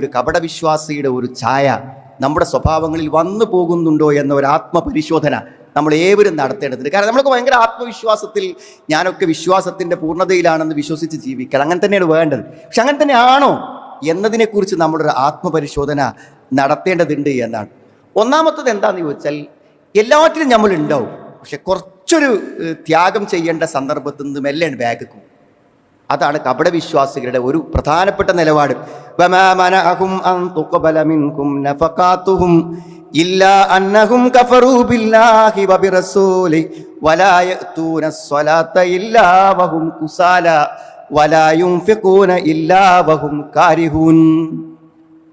ഒരു കപടവിശ്വാസിയുടെ ഒരു ഛായ നമ്മുടെ സ്വഭാവങ്ങളിൽ വന്നു പോകുന്നുണ്ടോ എന്ന ഒരു ആത്മപരിശോധന നമ്മൾ ഏവരും നടത്തേണ്ടതുണ്ട്. കാരണം നമ്മളൊക്കെ ഭയങ്കര ആത്മവിശ്വാസത്തിൽ ഞാനൊക്കെ വിശ്വാസത്തിന്റെ പൂർണതയിലാണെന്ന് വിശ്വസിച്ച് ജീവിക്കണം. അങ്ങനെ തന്നെയാണ് വേണ്ടത്. പക്ഷെ അങ്ങനെ തന്നെയാണോ എന്നതിനെക്കുറിച്ച് നമ്മളൊരു ആത്മപരിശോധന നടത്തേണ്ടതുണ്ട് എന്നാണ്. ഒന്നാമത്തത് എന്താണെന്ന് ചോദിച്ചാൽ എല്ലാറ്റിലും നമ്മൾ ഉണ്ടാവും പക്ഷെ കുറച്ചൊരു ത്യാഗം ചെയ്യേണ്ട സന്ദർഭത്തിൽ നിന്ന് മെല്ലെ പോകും. അതാണ് കപടവിശ്വാസികളുടെ ഒരു പ്രധാനപ്പെട്ട നിലപാട്.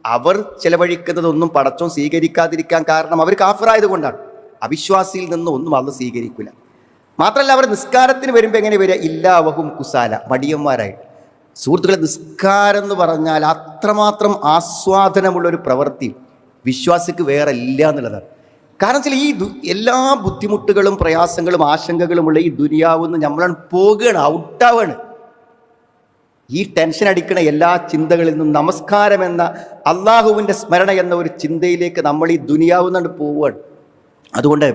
അവർ ചെലവഴിക്കുന്നതൊന്നും പടച്ചോ സ്വീകരിക്കാതിരിക്കാൻ കാരണം അവർ കാഫറായത് കൊണ്ടാണ് അവിശ്വാസിയിൽ നിന്ന് ഒന്നും അന്ന് സ്വീകരിക്കില്ല മാത്രമല്ല അവർ നിസ്കാരത്തിന് വരുമ്പോൾ എങ്ങനെ വരിക? ഇല്ലാവഹും കുസാല. മടിയന്മാരായിട്ട്. സുഹൃത്തുക്കളെ നിസ്കാരം എന്ന് പറഞ്ഞാൽ അത്രമാത്രം ആസ്വാദനമുള്ള ഒരു പ്രവൃത്തി. വിശ്വാസിക്ക് വേറെ ഇല്ല എന്നുള്ളതാണ്. കാരണം വെച്ചാൽ ഈ എല്ലാ ബുദ്ധിമുട്ടുകളും പ്രയാസങ്ങളും ആശങ്കകളുമുള്ള ഈ ദുനിയാവുന്ന് നമ്മളാണ് പോകുകയാണ് ഔട്ടാവാണ്. ഈ ടെൻഷൻ അടിക്കുന്ന എല്ലാ ചിന്തകളിൽ നിന്നും നമസ്കാരം എന്ന അള്ളാഹുവിന്റെ സ്മരണ എന്ന ഒരു ചിന്തയിലേക്ക് നമ്മൾ ഈ ദുനിയാവുന്നുണ്ട് പോവുകയാണ്. അതുകൊണ്ട്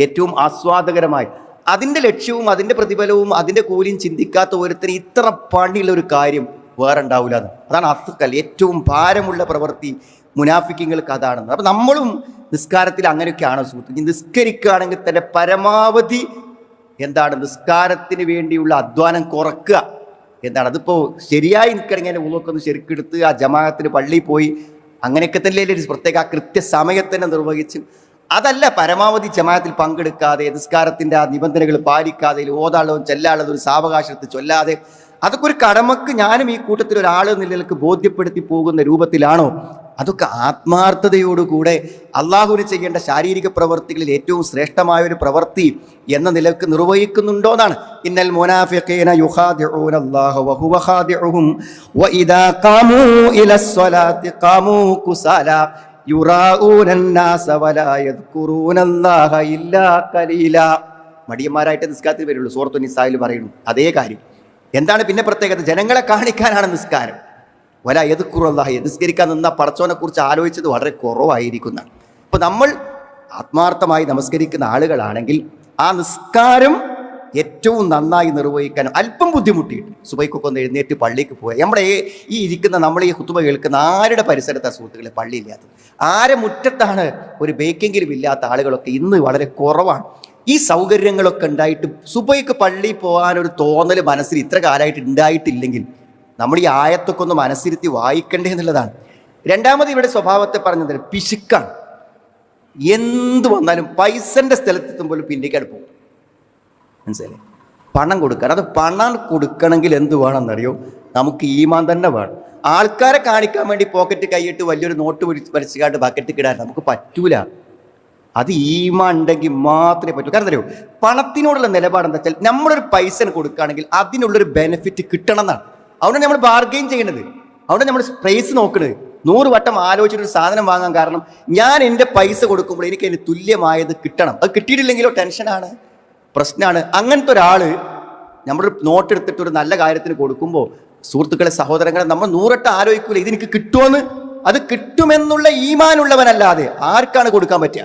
ഏറ്റവും ആസ്വാദകരമായി അതിന്റെ ലക്ഷ്യവും അതിന്റെ പ്രതിഫലവും അതിന്റെ കൂലിയും ചിന്തിക്കാത്ത ഒരുത്തന് ഇത്ര പണിയുള്ള ഒരു കാര്യം വേറെ ഉണ്ടാവില്ല അതാണ് അസുക്കൽ ഏറ്റവും ഭാരമുള്ള പ്രവൃത്തി മുനാഫിക്കങ്ങൾക്ക് അതാണെന്ന്. അപ്പം നമ്മളും നിസ്കാരത്തിൽ അങ്ങനെയൊക്കെയാണ് സുഹൃത്ത് നിസ്കരിക്കുകയാണെങ്കിൽ തന്നെ പരമാവധി എന്താണ്? നിസ്കാരത്തിന് വേണ്ടിയുള്ള അധ്വാനം കുറക്കുക എന്താണ് അതിപ്പോൾ ശരിയായി നിൽക്കണമെങ്കിൽ അതിന്റെ ഉള്ളൊക്കെ ഒന്ന് ശരിക്കെടുത്ത് ആ ജമാഅത്തിന് പള്ളിയിൽ പോയി അങ്ങനെയൊക്കെ തന്നെ ഒരു പ്രത്യേക ആ കൃത്യസമയത്ത് തന്നെ നിർവഹിച്ച് അതല്ല പരമാവധി ജമാഅത്തിൽ പങ്കെടുക്കാതെ നിസ്കാരത്തിന്റെ ആ നിബന്ധനകൾ പാലിക്കാതെ ഓതാളവും ചെല്ലാളതും ഒരു സാവകാശത്ത് ചൊല്ലാതെ അതൊക്കെ ഒരു കടമക്ക് ഞാനും ഈ കൂട്ടത്തിൽ ഒരാൾ നിലനിൽക്ക് ബോധ്യപ്പെടുത്തി പോകുന്ന രൂപത്തിലാണോ? അതൊക്കെ ആത്മാർത്ഥതയോടുകൂടെ അള്ളാഹുവിന് ചെയ്യേണ്ട ശാരീരിക പ്രവൃത്തികളിൽ ഏറ്റവും ശ്രേഷ്ഠമായ ഒരു പ്രവൃത്തി എന്ന നിലയ്ക്ക് നിർവഹിക്കുന്നുണ്ടോ എന്നാണ്. ഇന്നൽ മുനാഫിഖീന യുഖാദിഊന അല്ലാഹ വഹുവ ഖാദിഉഹും വഇദാ ഖാമൂ ഇലസ്സലാത്തി ഖാമൂ കുസാല. മടിയന്മാരായിട്ട് നിസ്കാരത്തിൽ വരുള്ളൂ. സുഹൃത്തു നിസ്സായിൽ പറയുന്നു. അതേ കാര്യം. എന്താണ് പിന്നെ പ്രത്യേകത? ജനങ്ങളെ കാണിക്കാനാണ് നിസ്കാരം. വല എതുക്കുറല്ലാഹി നിസ്കരിക്കാൻ നിന്ന പടച്ചോനെ കുറിച്ച് ആലോചിച്ചത് വളരെ കുറവായിരിക്കുന്നതാണ്. അപ്പോൾ നമ്മൾ ആത്മാർത്ഥമായി നമസ്കരിക്കുന്ന ആളുകളാണെങ്കിൽ ആ നിസ്കാരം ഏറ്റവും നന്നായി നിർവഹിക്കാൻ അല്പം ബുദ്ധിമുട്ടിയിട്ട് സുബൈക്കൊക്കെ ഒന്ന് എഴുന്നേറ്റ് പള്ളിക്ക് പോയി നമ്മുടെ ഈ- ഇരിക്കുന്ന നമ്മൾ ഈ കുത്തുമ കേൾക്കുന്ന ആരുടെ പരിസരത്താണ് സുഹൃത്തുക്കളെ പള്ളിയില്ലാത്തത്? ആരെ മുറ്റത്താണ് ഒരു ബേക്കെങ്കിലും ഇല്ലാത്ത ആളുകളൊക്കെ ഇന്ന് വളരെ കുറവാണ്. ഈ സൗകര്യങ്ങളൊക്കെ ഉണ്ടായിട്ട് സുബൈക്ക് പള്ളിയിൽ പോകാൻ ഒരു തോന്നൽ മനസ്സിൽ ഇത്ര കാലമായിട്ട് ഉണ്ടായിട്ടില്ലെങ്കിൽ നമ്മൾ ഈ ആയത്തൊക്കെ ഒന്ന് മനസ്സിരുത്തി വായിക്കണ്ടേ എന്നുള്ളതാണ്. രണ്ടാമത് ഇവിടെ സ്വഭാവത്തെ പറഞ്ഞത് പിശുക്കാണ്. എന്ത് വന്നാലും പൈസന്റെ സ്ഥലത്തെത്തുമ്പോൾ പിന്നിക്കാട് പോകും. മനസ്സിലായി പണം കൊടുക്കാൻ. അത് പണം കൊടുക്കണമെങ്കിൽ എന്ത് വേണമെന്നറിയോ? നമുക്ക് ഈമാൻ തന്നെ വേണം. ആൾക്കാരെ കാണിക്കാൻ വേണ്ടി പോക്കറ്റ് കൈയിട്ട് വലിയൊരു നോട്ട് വരച്ചുകാണ്ട് ബക്കറ്റ് കിടാൻ നമുക്ക് പറ്റൂല. അത് ഈമാൻ ഉണ്ടെങ്കിൽ മാത്രമേ പറ്റൂ. കാരണം അറിയോ പണത്തിനോടുള്ള നിലപാട് എന്താ വെച്ചാൽ നമ്മളൊരു പൈസ കൊടുക്കുകയാണെങ്കിൽ അതിനുള്ളൊരു ബെനിഫിറ്റ് കിട്ടണം എന്നാണ് അതുകൊണ്ട് നമ്മൾ ബാർഗെയിൻ ചെയ്യണത്. അതുകൊണ്ട് നമ്മൾ പ്രൈസ് നോക്കണത്. നൂറ് വട്ടം ആലോചിച്ചിട്ട് ഒരു സാധനം വാങ്ങാൻ കാരണം ഞാൻ എന്റെ പൈസ കൊടുക്കുമ്പോൾ എനിക്ക് അതിന് തുല്യമായത് കിട്ടണം. അത് കിട്ടിയിട്ടില്ലെങ്കിലോ? ടെൻഷനാണ് പ്രശ്നമാണ് അങ്ങനത്തെ ഒരാൾ നമ്മൾ നോട്ട് എടുത്തിട്ട് ഒരു നല്ല കാര്യത്തിന് കൊടുക്കുമ്പോൾ സുഹൃത്തുക്കളെ സഹോദരങ്ങളെ നമ്മൾ നൂറട്ട് ആലോചിക്കൂല ഇതെനിക്ക് കിട്ടുമെന്ന് അത് കിട്ടുമെന്നുള്ള ഈമാനുള്ളവനല്ലാതെ ആർക്കാണ് കൊടുക്കാൻ പറ്റുക?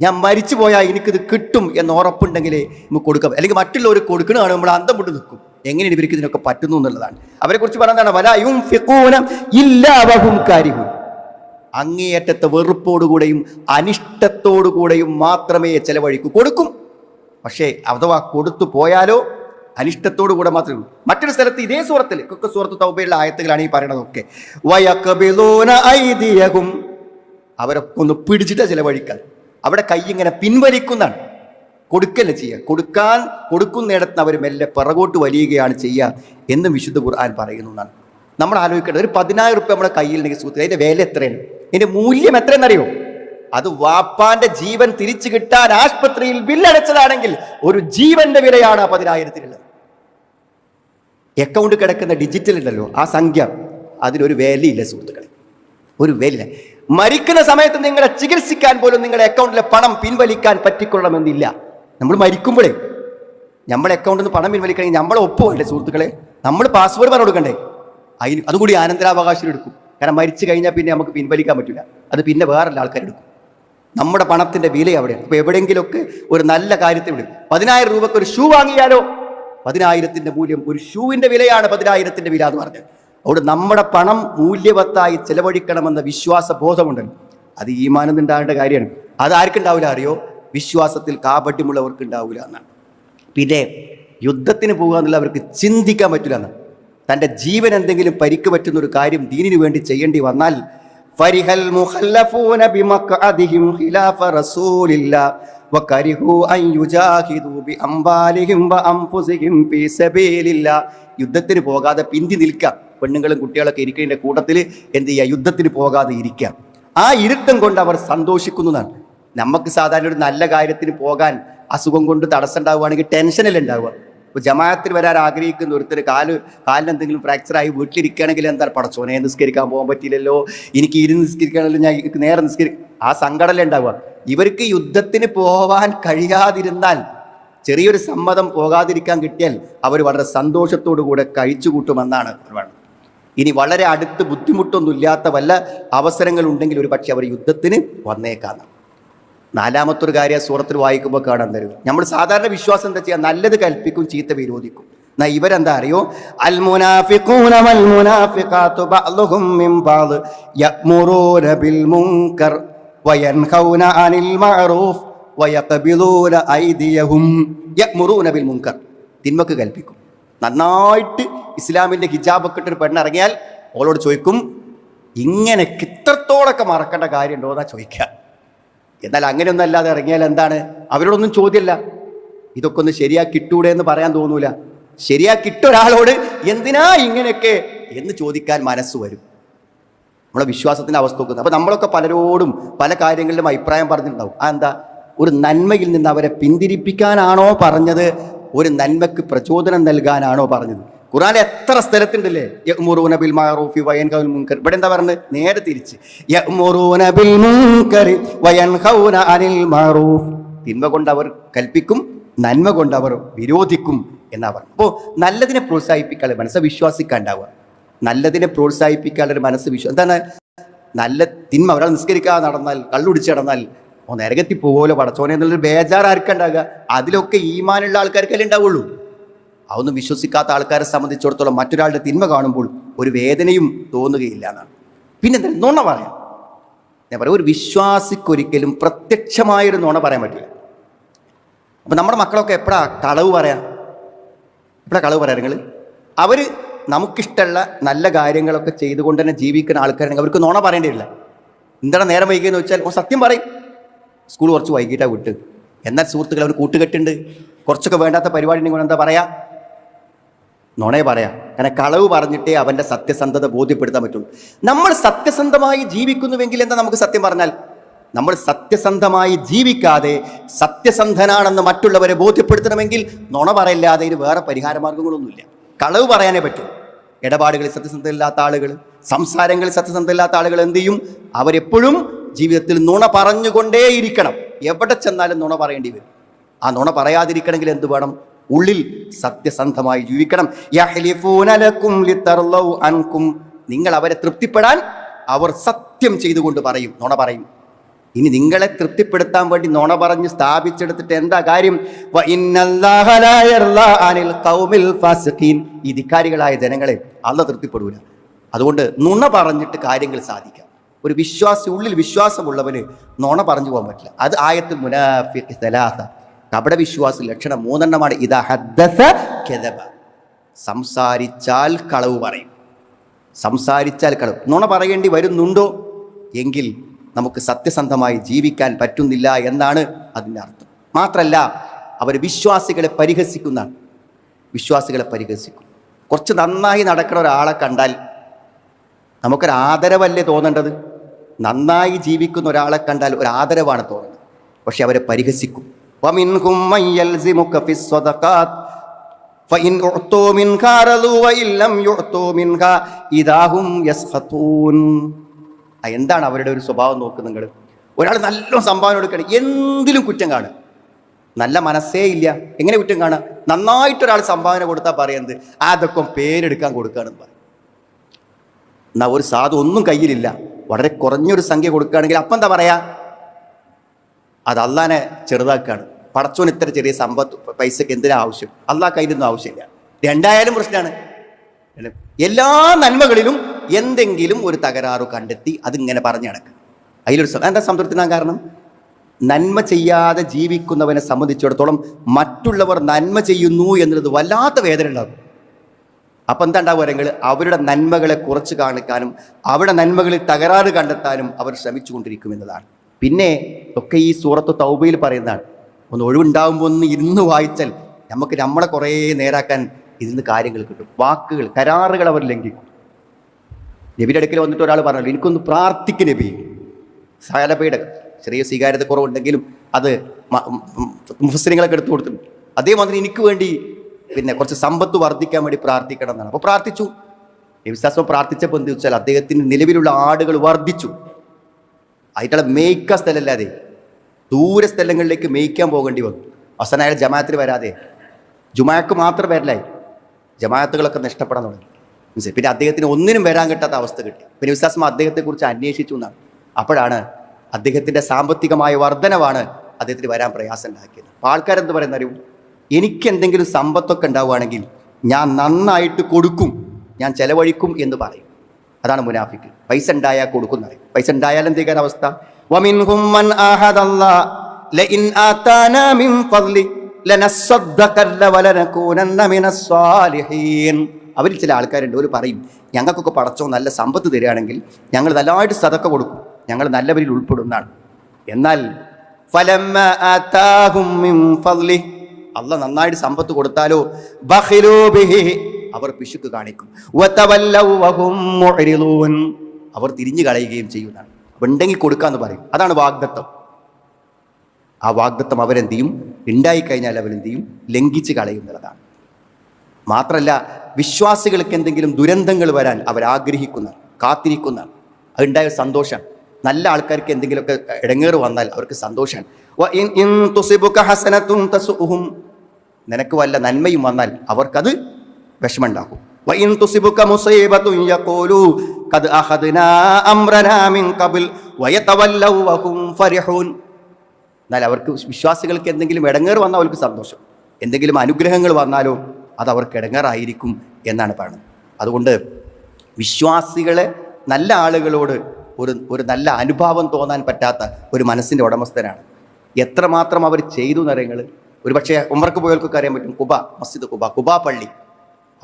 ഞാൻ മരിച്ചു പോയാൽ എനിക്കിത് കിട്ടും എന്ന് ഉറപ്പുണ്ടെങ്കിലേ നമുക്ക് കൊടുക്കാം. അല്ലെങ്കിൽ മറ്റുള്ളവർ കൊടുക്കണതാണ് നമ്മൾ അന്തം വിട്ട് നിൽക്കും. എങ്ങനെയാണ് ഇവർക്ക് ഇതിനൊക്കെ പറ്റുന്നു എന്നുള്ളതാണ്. അവരെ കുറിച്ച് പറയുന്നതാണ് വലായും ഇല്ലാവഹും കാര്യവും അങ്ങേയറ്റത്തെ വെറുപ്പോടുകൂടെയും അനിഷ്ടത്തോടുകൂടെയും മാത്രമേ ചെലവഴിക്കൂ. കൊടുക്കും. പക്ഷേ അഥവാ കൊടുത്തു പോയാലോ അനിഷ്ടത്തോടു കൂടെ മാത്രമേ ഉള്ളൂ. മറ്റൊരു സ്ഥലത്ത് ഇതേ സൂറത്തിൽ ഒക്കെ സൂറത്ത് തൗബയുള്ള ആയത്തുകളാണ് ഈ പറയണതൊക്കെ. അവരൊക്കെ ഒന്ന് പിടിച്ചിട്ട് ചിലവഴിക്കാൻ അവിടെ കൈ ഇങ്ങനെ പിൻവലിക്കുന്നതാണ്. കൊടുക്കല്ല ചെയ്യുക കൊടുക്കാൻ കൊടുക്കുന്നിടത്ത് അവർ മെല്ലെ പിറകോട്ട് വലിയുകയാണ് ചെയ്യുക എന്നും വിശുദ്ധ ഖുർആൻ പറയുന്നു എന്നാണ്. നമ്മൾ ആലോചിക്കേണ്ടത് ഒരു പതിനായിരം റുപ്യ നമ്മുടെ കയ്യിൽ ഉണ്ടെങ്കിൽ സുഹൃത്ത് അതിന്റെ വില എത്രയാണ്? ഇതിന്റെ മൂല്യം എത്രയെന്നറിയോ? അത് വാപ്പാന്റെ ജീവൻ തിരിച്ചു കിട്ടാൻ ആശുപത്രിയിൽ ബില്ലടച്ചതാണെങ്കിൽ ഒരു ജീവന്റെ വിലയാണ് ആ പതിനായിരത്തിനുള്ളത്. അക്കൗണ്ട് കിടക്കുന്ന ഡിജിറ്റൽ ഉണ്ടല്ലോ ആ സംഖ്യ അതിനൊരു വിലയില്ല സുഹൃത്തുക്കളെ. ഒരു വില മരിക്കുന്ന സമയത്ത് നിങ്ങളെ ചികിത്സിക്കാൻ പോലും നിങ്ങളുടെ അക്കൗണ്ടിലെ പണം പിൻവലിക്കാൻ പറ്റിക്കൊള്ളണമെന്നില്ല. നമ്മൾ മരിക്കുമ്പോഴേ നമ്മളെ അക്കൗണ്ടിൽ നിന്ന് പണം പിൻവലിക്കണമെങ്കിൽ നമ്മളെ ഒപ്പ് സുഹൃത്തുക്കളെ? നമ്മൾ പാസ്വേഡ് പറഞ്ഞു കൊടുക്കണ്ടേ? അതിന് അതുകൂടി ആനന്ദരാവകാശം എടുക്കും. കാരണം മരിച്ചു കഴിഞ്ഞാൽ പിന്നെ നമുക്ക് പിൻവലിക്കാൻ പറ്റില്ല അത് പിന്നെ വേറെല്ല ആൾക്കാരെടുക്കും നമ്മുടെ പണത്തിന്റെ വില അവിടെയാണ് അപ്പൊ എവിടെയെങ്കിലുമൊക്കെ ഒരു നല്ല കാര്യത്തിൽ വിടും പതിനായിരം രൂപക്ക് ഒരു ഷൂ വാങ്ങിയാലോ? പതിനായിരത്തിന്റെ മൂല്യം ഒരു ഷൂവിന്റെ വിലയാണ് പതിനായിരത്തിന്റെ വില എന്ന് പറഞ്ഞത്. അവിടെ നമ്മുടെ പണം മൂല്യവത്തായി ചെലവഴിക്കണമെന്ന വിശ്വാസ ബോധമുണ്ടല്ലോ അത് ഈമാനം ഉണ്ടാകേണ്ട കാര്യമാണ്. അത് ആർക്കുണ്ടാവില്ല അറിയോ? വിശ്വാസത്തിൽ കാപട്യമുള്ളവർക്ക് ഉണ്ടാവില്ല എന്നാണ്. പിന്നെ യുദ്ധത്തിന് പോകുക എന്നുള്ള അവർക്ക് ചിന്തിക്കാൻ പറ്റില്ല എന്നാണ്. തന്റെ ജീവൻ എന്തെങ്കിലും പരിക്ക് പറ്റുന്ന ഒരു കാര്യം ദീനിനു വേണ്ടി ചെയ്യേണ്ടി വന്നാൽ ഫരിഹൽ خلاف رسول ഖിലാഫ وكرهوا വകരിഹു അൻ യുജാഹിദു ബിഅംവാലിഹിം في سبيل الله യുദ്ധത്തിന് പോകാതെ പിന്തി നിൽക്കാം. പെണ്ണുങ്ങളും കുട്ടികളൊക്കെ ഇരിക്കേണ്ട കൂട്ടത്തിൽ എന്ത് ചെയ്യുക യുദ്ധത്തിന് പോകാതെ ഇരിക്കാം. ആ ഇരുത്തം കൊണ്ട് അവർ സന്തോഷിക്കുന്നതാണ്. നമുക്ക് സാധാരണ ഒരു നല്ല കാര്യത്തിന് പോകാൻ അസുഖം കൊണ്ട് തടസ്സം ഉണ്ടാവുകയാണെങ്കിൽ ടെൻഷനല്ലേ ഉണ്ടാവുക? ഇപ്പൊ ജമാഅത്തിൽ വരാൻ ആഗ്രഹിക്കുന്ന ഒരുത്തർ കാൽ കാലിന് എന്തെങ്കിലും ഫ്രാക്ചർ ആയി വീട്ടിലിരിക്കുകയാണെങ്കിൽ എന്താ പടച്ചോനെ നിസ്കരിക്കാൻ പോകാൻ പറ്റിയില്ലല്ലോ എനിക്ക് ഇരുന്ന് നിസ്കരിക്കാനല്ലോ ഞാൻ നേരെ നിസ്കരി ആ സങ്കടമല്ലേ ഉണ്ടാവുക. ഇവർക്ക് യുദ്ധത്തിന് പോവാൻ കഴിയാതിരുന്നാൽ ചെറിയൊരു സമ്മതം പോകാതിരിക്കാൻ കിട്ടിയാൽ അവർ വളരെ സന്തോഷത്തോടു കൂടെ കഴിച്ചു കൂട്ടുമെന്നാണ് ഇനി വളരെ അടുത്ത് ബുദ്ധിമുട്ടൊന്നുമില്ലാത്ത വല്ല അവസരങ്ങളുണ്ടെങ്കിൽ ഒരു പക്ഷെ അവർ യുദ്ധത്തിന് വന്നേക്കാം. നാലാമത്തൊരു കാര്യം സൂറത്തിൽ വായിക്കുമ്പോൾ കാണാൻ തരും. നമ്മൾ സാധാരണ വിശ്വാസം എന്താ ചെയ്യുക നല്ലത് കൽപ്പിക്കും ചീത്ത വിരോധിക്കും. എന്നാ ഇവരെന്താ അറിയോ? അൽ ബിൽ മഅറൂഫ് വയഖബിലൂന ഐദിയഹും ബിൽ തിന്മക്ക് കൽപ്പിക്കും. നന്നായിട്ട് ഇസ്ലാമിന്റെ ഹിജാബൊക്കെ ഇട്ടൊരു പെണ്ണിറങ്ങിയാൽ അവളോട് ചോദിക്കും ഇങ്ങനെ ഇത്രത്തോളൊക്കെ മറക്കേണ്ട കാര്യമുണ്ടോ എന്നാ ചോദിക്കുക എന്നാൽ അങ്ങനെയൊന്നും അല്ലാതെ ഇറങ്ങിയാൽ എന്താണ്? അവരോടൊന്നും ചോദ്യമല്ല. ഇതൊക്കെ ഒന്ന് ശരിയാക്കിട്ടൂടെ എന്ന് പറയാൻ തോന്നൂല. ശരിയാക്കിട്ട ഒരാളോട് എന്തിനാ ഇങ്ങനെയൊക്കെ എന്ന് ചോദിക്കാൻ മനസ്സ് വരും. നമ്മളെ വിശ്വാസത്തിന്റെ അവസ്ഥ നോക്കുന്നത്. അപ്പോൾ നമ്മളൊക്കെ പലരോടും പല കാര്യങ്ങളിലും അഭിപ്രായം പറഞ്ഞിട്ടുണ്ടാവും. ആ എന്താ? ഒരു നന്മയിൽ നിന്ന് അവരെ പിന്തിരിപ്പിക്കാനാണോ പറഞ്ഞത്? ഒരു നന്മക്ക് പ്രചോദനം നൽകാനാണോ പറഞ്ഞത്? ഖുറാൻ എത്ര സ്ഥലത്തുണ്ടല്ലേ? യഅ്മുറൂന ബിൽ മഅറൂഫി വയൻഹൗന മുൻകർ. ഇവിടെ എന്താ പറയുന്നത് നേരെ തിരിച്ച്. യഅ്മുറൂന ബിൽ മുൻകർ വയൻഹൗന അനിൽ മഅറൂഫ്. തിന്മ കൊണ്ട് അവർ കൽപ്പിക്കും നന്മ കൊണ്ട് അവർ വിരോധിക്കും എന്നാ പറഞ്ഞു അപ്പോൾ നല്ലതിനെ പ്രോത്സാഹിപ്പിക്കാനുള്ള മനസ്സ് വിശ്വാസിക്കാണ്ടാവുക. നല്ലതിനെ പ്രോത്സാഹിപ്പിക്കാനുള്ള മനസ്സ് വിശ്വാസം എന്താണ്? നല്ല തിന്മ ഒരാൾ നിസ്കരിക്കാതെ നടന്നാൽ കള്ളുടിച്ച് നടന്നാൽ ഓ നരകത്തിൽ പോവുമല്ലോ പടച്ചോനെ എന്നുള്ളൊരു ബേജാർ ആർക്കുണ്ടാകുക അതിലൊക്കെ ഈമാനുള്ള ആൾക്കാർക്കല്ലേ ഉണ്ടാവുള്ളൂ. അതൊന്നും വിശ്വസിക്കാത്ത ആൾക്കാരെ സംബന്ധിച്ചിടത്തോളം മറ്റൊരാളുടെ തിന്മ കാണുമ്പോൾ ഒരു വേദനയും തോന്നുകയില്ല എന്നാണ്. പിന്നെ എന്താ നുണ പറയാം. ഞാൻ പറയാം ഒരു വിശ്വാസിക്കൊരിക്കലും പ്രത്യക്ഷമായൊരു നുണ പറയാൻ പറ്റില്ല. അപ്പം നമ്മുടെ മക്കളൊക്കെ എപ്പോഴാ കളവ് പറയാം? എപ്പോഴാ കളവ് പറയാം നിങ്ങൾ അവർ നമുക്കിഷ്ടമുള്ള നല്ല കാര്യങ്ങളൊക്കെ ചെയ്തുകൊണ്ട് തന്നെ ജീവിക്കുന്ന ആൾക്കാരാണെങ്കിൽ അവർക്ക് നുണ പറയേണ്ടി വരില്ല. എന്താണ് നേരം വൈകിയെന്ന് വെച്ചാൽ സത്യം പറയും. സ്കൂൾ കുറച്ച് വൈകിട്ടാണ് വിട്ട്. എന്നാൽ സുഹൃത്തുക്കൾ അവർ കൂട്ടുകെട്ടുണ്ട്. കുറച്ചൊക്കെ വേണ്ടാത്ത പരിപാടി ഉണ്ടെങ്കിൽ എന്താ പറയാ? നുണയെ പറയാം. കാരണം കളവ് പറഞ്ഞിട്ടേ അവന്റെ സത്യസന്ധത ബോധ്യപ്പെടുത്താൻ പറ്റുള്ളൂ. നമ്മൾ സത്യസന്ധമായി ജീവിക്കുന്നുവെങ്കിൽ എന്താ നമുക്ക് സത്യം പറഞ്ഞാൽ? നമ്മൾ സത്യസന്ധമായി ജീവിക്കാതെ സത്യസന്ധനാണെന്ന് മറ്റുള്ളവരെ ബോധ്യപ്പെടുത്തണമെങ്കിൽ നുണ പറയില്ലാതെ ഇത് വേറെ പരിഹാര മാർഗങ്ങളൊന്നുമില്ല. കളവ് പറയാനേ പറ്റൂ. ഇടപാടുകളിൽ സത്യസന്ധമില്ലാത്ത ആളുകൾ സംസാരങ്ങളിൽ സത്യസന്ധമില്ലാത്ത ആളുകൾ എന്ത് ചെയ്യും? അവരെപ്പോഴും ജീവിതത്തിൽ നുണ പറഞ്ഞുകൊണ്ടേയിരിക്കണം. എവിടെ ചെന്നാലും നുണ പറയേണ്ടി വരും. ആ നുണ പറയാതിരിക്കണമെങ്കിൽ എന്ത് വേണം? ഉള്ളിൽ സത്യസന്ധമായി ജീവിക്കണം. അൻകും. നിങ്ങൾ അവരെ തൃപ്തിപ്പെടാൻ അവർ സത്യം ചെയ്തുകൊണ്ട് പറയും നുണ പറയും. ഇനി നിങ്ങളെ തൃപ്തിപ്പെടുത്താൻ വേണ്ടി നുണ പറഞ്ഞ് സ്ഥാപിച്ചെടുത്തിട്ട് എന്താ കാര്യം? ധിക്കാരികളായ ജനങ്ങളെ അല്ല തൃപ്തിപ്പെടൂല. അതുകൊണ്ട് നുണ പറഞ്ഞിട്ട് കാര്യങ്ങൾ സാധിക്കാം. ഒരു വിശ്വാസി ഉള്ളിൽ വിശ്വാസമുള്ളവന് നുണ പറഞ്ഞു പോകാൻ പറ്റില്ല. അത് ആയത്ത് മുനാഫിഖ് സലാസ. കപട വിശ്വാസ ലക്ഷണം മൂന്നെണ്ണമാണ്. ഇതാ ഹദ്ദസ കദബ. സംസാരിച്ചാൽ കളവ് പറയും. സംസാരിച്ചാൽ കളവ്. നുണ പറയേണ്ടി വരുന്നുണ്ടോ? എങ്കിൽ നമുക്ക് സത്യസന്ധമായി ജീവിക്കാൻ പറ്റുന്നില്ല എന്നാണ് അതിന്റെ അർത്ഥം. മാത്രമല്ല അവർ വിശ്വാസികളെ പരിഹസിക്കുന്നതാണ്. വിശ്വാസികളെ പരിഹസിക്കും. കുറച്ച് നന്നായി നടക്കുന്ന ഒരാളെ കണ്ടാൽ നമുക്കൊരു ആദരവല്ലേ തോന്നേണ്ടത്? നന്നായി ജീവിക്കുന്ന ഒരാളെ കണ്ടാൽ ഒരു ആദരവാണ് തോന്നുന്നത്. പക്ഷെ അവരെ പരിഹസിക്കും. ومنهم من يلزمك في الصدقات فإن أعطوا منها رضوا وإن لم يعطوا منها إذا هم يسخطون ആ, എന്താണ് അവരുടെ ഒരു സ്വഭാവം നോക്ക് നിങ്ങൾ ഒരാൾ നല്ല സംഭാവന കൊടുക്കണം എന്തിലും കുറ്റം കാണും നല്ല മനസ്സേ ഇല്ല എങ്ങനെ കുറ്റം കാണുക നന്നായിട്ട് ഒരാൾ സംഭാവന കൊടുത്താൽ പറയുന്നത് അതൊക്കെ പേരെടുക്കാൻ കൊടുക്കുകയാണെന്ന് പറയും എന്നാ ഒരു സാധു ഒന്നും കയ്യിലില്ല വളരെ കുറഞ്ഞൊരു സംഖ്യ കൊടുക്കുകയാണെങ്കിൽ അപ്പം എന്താ പറയാ അത് അള്ളാനെ ചെറുതാക്കുകയാണ് പടച്ചോൻ ഇത്ര ചെറിയ സമ്പത്ത് പൈസക്ക് എന്തിനാ ആവശ്യം? അള്ളാഹ് കയ്യിലൊന്നും ആവശ്യമില്ല. രണ്ടായാലും പ്രശ്നമാണ്. എല്ലാ നന്മകളിലും എന്തെങ്കിലും ഒരു തകരാറ് കണ്ടെത്തി അതിങ്ങനെ പറഞ്ഞു നടക്കുക. അതിലൊരു എന്താ സംതൃപ്തിനാൻ കാരണം? നന്മ ചെയ്യാതെ ജീവിക്കുന്നവനെ സംബന്ധിച്ചിടത്തോളം മറ്റുള്ളവർ നന്മ ചെയ്യുന്നു എന്നുള്ളത് വല്ലാത്ത വേദന ഉണ്ടാകും. അപ്പം എന്താ ഉണ്ടാവുക അവരുടെ നന്മകളെ കുറച്ച് കാണിക്കാനും അവരുടെ നന്മകളിൽ തകരാറ് കണ്ടെത്താനും അവർ ശ്രമിച്ചുകൊണ്ടിരിക്കും എന്നതാണ്. പിന്നെ ഒക്കെ ഈ സൂറത്ത് തൗബയിൽ പറയുന്നതാണ്. ഒന്ന് ഒഴിവുണ്ടാകുമ്പോൾ ഒന്ന് ഇരുന്ന് വായിച്ചാൽ നമുക്ക് നമ്മളെ കുറേ നേരാക്കാൻ ഇതിൽ നിന്ന് കാര്യങ്ങൾ കിട്ടും. വാക്കുകൾ കരാറുകൾ അവർ ലംഘിക്കും. നബിയുടെ അടുക്കൽ വന്നിട്ട് ഒരാൾ പറഞ്ഞല്ലോ എനിക്കൊന്ന് പ്രാർത്ഥിക്ക് നബി. സാലബയുടെ ചെറിയ സ്വീകാര്യത കുറവുണ്ടെങ്കിലും അത് മുഫസ്ലിങ്ങളൊക്കെ എടുത്തു കൊടുത്തിട്ടുണ്ട്. അതേമാതിരി എനിക്ക് വേണ്ടി പിന്നെ കുറച്ച് സമ്പത്ത് വർദ്ധിക്കാൻ വേണ്ടി പ്രാർത്ഥിക്കണം എന്നാണ്. അപ്പോൾ പ്രാർത്ഥിച്ചു. വിശ്വാസം പ്രാർത്ഥിച്ചപ്പോൾ എന്ത് വെച്ചാൽ അദ്ദേഹത്തിന് നിലവിലുള്ള ആടുകൾ വർദ്ധിച്ചു. ആയിട്ടുള്ള മേയ്ക്ക സ്ഥലമല്ലാതെ ദൂര സ്ഥലങ്ങളിലേക്ക് മേയ്ക്കാൻ പോകേണ്ടി വന്നു. അവസാനം അയാൾ ജമാഅത്തിൽ വരാതെ. ജുമാക്ക് മാത്രം വരലായി. ജമാഅത്തുകളൊക്കെ നഷ്ടപ്പെടാൻ തുടങ്ങി. മനസ്സിലായി? പിന്നെ അദ്ദേഹത്തിന് ഒന്നിനും വരാൻ കിട്ടാത്ത അവസ്ഥ കിട്ടി. പിന്നെ വിശ്വാസം അദ്ദേഹത്തെക്കുറിച്ച് അന്വേഷിച്ചു എന്നാണ്. അപ്പോഴാണ് അദ്ദേഹത്തിന്റെ സാമ്പത്തികമായ വർധനവാണ് അദ്ദേഹത്തിന് വരാൻ പ്രയാസം ഉണ്ടാക്കിയത് അപ്പോൾ ആൾക്കാരെന്ത് പറയുന്ന അറിയും? എനിക്ക് എന്തെങ്കിലും സമ്പത്തൊക്കെ ഉണ്ടാവുകയാണെങ്കിൽ ഞാൻ നന്നായിട്ട് കൊടുക്കും. ഞാൻ ചെലവഴിക്കും എന്ന് പറയും. അതാണ് മുനാഫിക്ക്. പൈസ ഉണ്ടായാൽ കൊടുക്കുന്നറിയും പൈസ ഉണ്ടായാൽ അവസ്ഥ? ومنهم من آهد الله لئن آتانا من فضله لنصدقن ولنكونن من الصالحين അവരിൽ ചില ആൾക്കാരുണ്ട് ഒരു പറയും ഞങ്ങൾക്കൊക്കെ പടച്ചോ നല്ല സമ്പത്ത് തരികയാണെങ്കിൽ ഞങ്ങൾ നല്ലതായിട്ട് സതക്ക കൊടുക്കും ഞങ്ങൾ നല്ലവരിൽ ഉൾപ്പെടുന്നതാണ് എന്നാൽ ഫലമ്മ ആതാഹും മിൻ ഫദ്ലി അല്ല നന്നായിട്ട് സമ്പത്ത് കൊടുത്താലോ ബഖിലൂ ബിഹി അവർ പിശുക്ക് കാണിക്കും വതവല്ലൗ വഹും മുഅ്രിദൂൻ അവർ തിരിഞ്ഞു കളയുകയും ചെയ്യുന്നതാണ് അപ്പൊ ഉണ്ടെങ്കിൽ കൊടുക്കാന്ന് പറയും. അതാണ് വാഗ്ദത്തം. ആ വാഗ്ദത്തം അവരെന്ത് ചെയ്യും ഉണ്ടായിക്കഴിഞ്ഞാൽ അവരെന്ത് ചെയ്യും ലംഘിച്ച് കളയും എന്നുള്ളതാണ്. മാത്രമല്ല വിശ്വാസികൾക്ക് എന്തെങ്കിലും ദുരന്തങ്ങൾ വരാൻ അവർ ആഗ്രഹിക്കുന്ന കാത്തിരിക്കുന്ന അതുണ്ടായ സന്തോഷം. നല്ല ആൾക്കാർക്ക് എന്തെങ്കിലുമൊക്കെ ഇടങ്ങേറ് വന്നാൽ അവർക്ക് സന്തോഷമാണ്. നിനക്ക് വല്ല നന്മയും വന്നാൽ അവർക്കത് വിഷമുണ്ടാക്കും വ تصبك مصيبة يقولوا യഖൂലു أخذنا അഖദ്നാ من മിൻ ഖബൽ وهم فرحون എന്നാൽ അവർക്ക് വിശ്വാസികൾക്ക് എന്തെങ്കിലും ഇടങ്ങേറ് വന്നാൽ അവർക്ക് സന്തോഷം. എന്തെങ്കിലും അനുഗ്രഹങ്ങൾ വന്നാലോ അത് അവർക്ക് ഇടങ്ങേറായിരിക്കും എന്നാണ് പറയുന്നത്. അതുകൊണ്ട് വിശ്വാസികളെ നല്ല ആളുകളോട് ഒരു ഒരു നല്ല അനുഭാവം തോന്നാൻ പറ്റാത്ത ഒരു മനസ്സിന്റെ ഉടമസ്ഥനാണ്. എത്രമാത്രം അവർ ചെയ്തു നിറയങ്ങൾ ഒരു പക്ഷേ ഉമർക്ക് പോയവർക്കൊക്കെ അറിയാൻ പറ്റും. കുബ മസ്ജിദ് കുബ കുബ പള്ളി.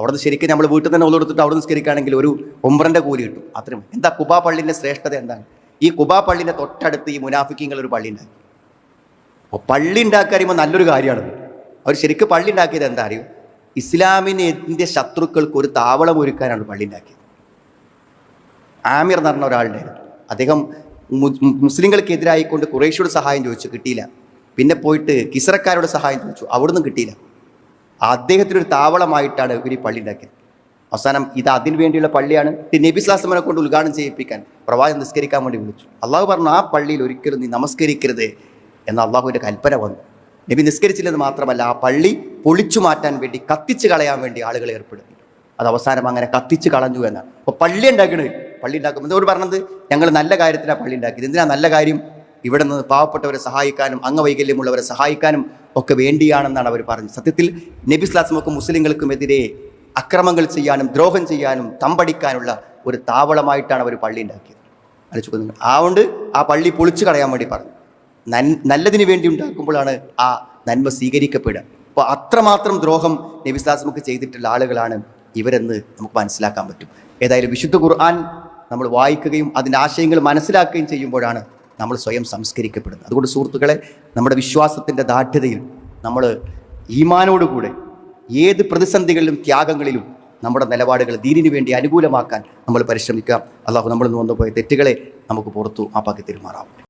അവിടുന്ന് ശരിക്കും നമ്മൾ വീട്ടിൽ തന്നെ ഉള്ളെടുത്തിട്ട് അവിടെ നിസ്കരിക്കുകയാണെങ്കിൽ ഒരു ഒമ്പറിന്റെ കൂലി കിട്ടും. അത്രയും. എന്താ കുബാ പള്ളിന്റെ ശ്രേഷ്ഠത എന്താണ്? ഈ കുബാ പള്ളിന്റെ തൊട്ടടുത്ത് ഈ മുനാഫിക്കിങ്ങൾ ഒരു പള്ളി ഉണ്ടാക്കി അപ്പോൾ പള്ളി ഉണ്ടാക്കി നല്ലൊരു കാര്യമാണ്. അവർ ശരിക്കും പള്ളി ഉണ്ടാക്കിയത് എന്താ അറിയും? ഇസ്ലാമിന്റെ ശത്രുക്കൾക്ക് ഒരു താവളം ഒരുക്കാനാണ് പള്ളി ഉണ്ടാക്കിയത്. ആമിർ എന്ന് പറഞ്ഞ ഒരാളുടെ അദ്ദേഹം മുസ്ലിങ്ങൾക്കെതിരായിക്കൊണ്ട് കുറേശ്ശിയോട് സഹായം ചോദിച്ചു കിട്ടിയില്ല. പിന്നെ പോയിട്ട് കിസറക്കാരോട് സഹായം ചോദിച്ചു അവിടുന്ന് കിട്ടിയില്ല. അദ്ദേഹത്തിനൊരു താവളമായിട്ടാണ് ഇവർ പള്ളി ഉണ്ടാക്കിയത്. അവസാനം ഇത് അതിനു വേണ്ടിയുള്ള പള്ളിയാണ്. നബി സ്ലാസ്മനെ കൊണ്ട് ഉദ്ഘാടനം ചെയ്യിപ്പിക്കാൻ പ്രവാചകൻ നിസ്കരിക്കാൻ വേണ്ടി വിളിച്ചു. അള്ളാഹു പറഞ്ഞു ആ പള്ളിയിൽ ഒരിക്കലും നീ നമസ്കരിക്കരുത് എന്ന അള്ളാഹുവിന്റെ കൽപ്പന വന്നു. നബി നിസ്കരിച്ചില്ലെന്ന് മാത്രമല്ല ആ പള്ളി പൊളിച്ചു മാറ്റാൻ വേണ്ടി കത്തിച്ച് കളയാൻ വേണ്ടി ആളുകൾ ഏർപ്പെടുത്തി. അത് അവസാനം അങ്ങനെ കത്തിച്ച് കളഞ്ഞു എന്നാണ്. അപ്പോൾ പള്ളി ഉണ്ടാക്കണേ. പള്ളി ഉണ്ടാക്കുമ്പോൾ എന്തോട് പറഞ്ഞത് ഞങ്ങൾ നല്ല കാര്യത്തിലാണ് പള്ളി ഉണ്ടാക്കിയത്. എന്തിനാണ് നല്ല കാര്യം? ഇവിടെ നിന്ന് പാവപ്പെട്ടവരെ സഹായിക്കാനും അംഗവൈകല്യമുള്ളവരെ സഹായിക്കാനും ഒക്കെ വേണ്ടിയാണെന്നാണ് അവർ പറഞ്ഞത്. സത്യത്തിൽ നബി സ്ലാസ്മക്കും മുസ്ലിങ്ങൾക്കുമെതിരെ അക്രമങ്ങൾ ചെയ്യാനും ദ്രോഹം ചെയ്യാനും തമ്പടിക്കാനുള്ള ഒരു താവളമായിട്ടാണ് അവർ പള്ളി ഉണ്ടാക്കിയത്. അലച്ചുക്കുന്നത്. അതുകൊണ്ട് ആ പള്ളി പൊളിച്ചു കളയാൻ വേണ്ടി പറഞ്ഞു. നൻ നല്ലതിന് വേണ്ടി ഉണ്ടാക്കുമ്പോഴാണ് ആ നന്മ സ്വീകരിക്കപ്പെടുക. അപ്പോൾ അത്രമാത്രം ദ്രോഹം നബി നബിസ്ലാസ്മക്ക് ചെയ്തിട്ടുള്ള ആളുകളാണ് ഇവരെന്ന് നമുക്ക് മനസ്സിലാക്കാൻ പറ്റും. ഏതായാലും വിശുദ്ധ ഖുർആൻ നമ്മൾ വായിക്കുകയും അതിന്റെ ആശയങ്ങൾ മനസ്സിലാക്കുകയും ചെയ്യുമ്പോഴാണ് നമ്മൾ സ്വയം സംസ്കരിക്കപ്പെടുന്നത് അതുകൊണ്ട് സുഹൃത്തുക്കളെ നമ്മുടെ വിശ്വാസത്തിന്റെ ദാഠ്യതയിൽ നമ്മൾ ഈമാനോടുകൂടെ ഏത് പ്രതിസന്ധികളിലും ത്യാഗങ്ങളിലും നമ്മുടെ നിലപാടുകൾ ദീനിന് വേണ്ടി അനുകൂലമാക്കാൻ നമ്മൾ പരിശ്രമിക്കാം. അള്ളാഹു നമ്മൾ വന്നുപോയ തെറ്റുകളെ നമുക്ക് പുറത്തു പാകത്തിൽ തെരുമാറാവും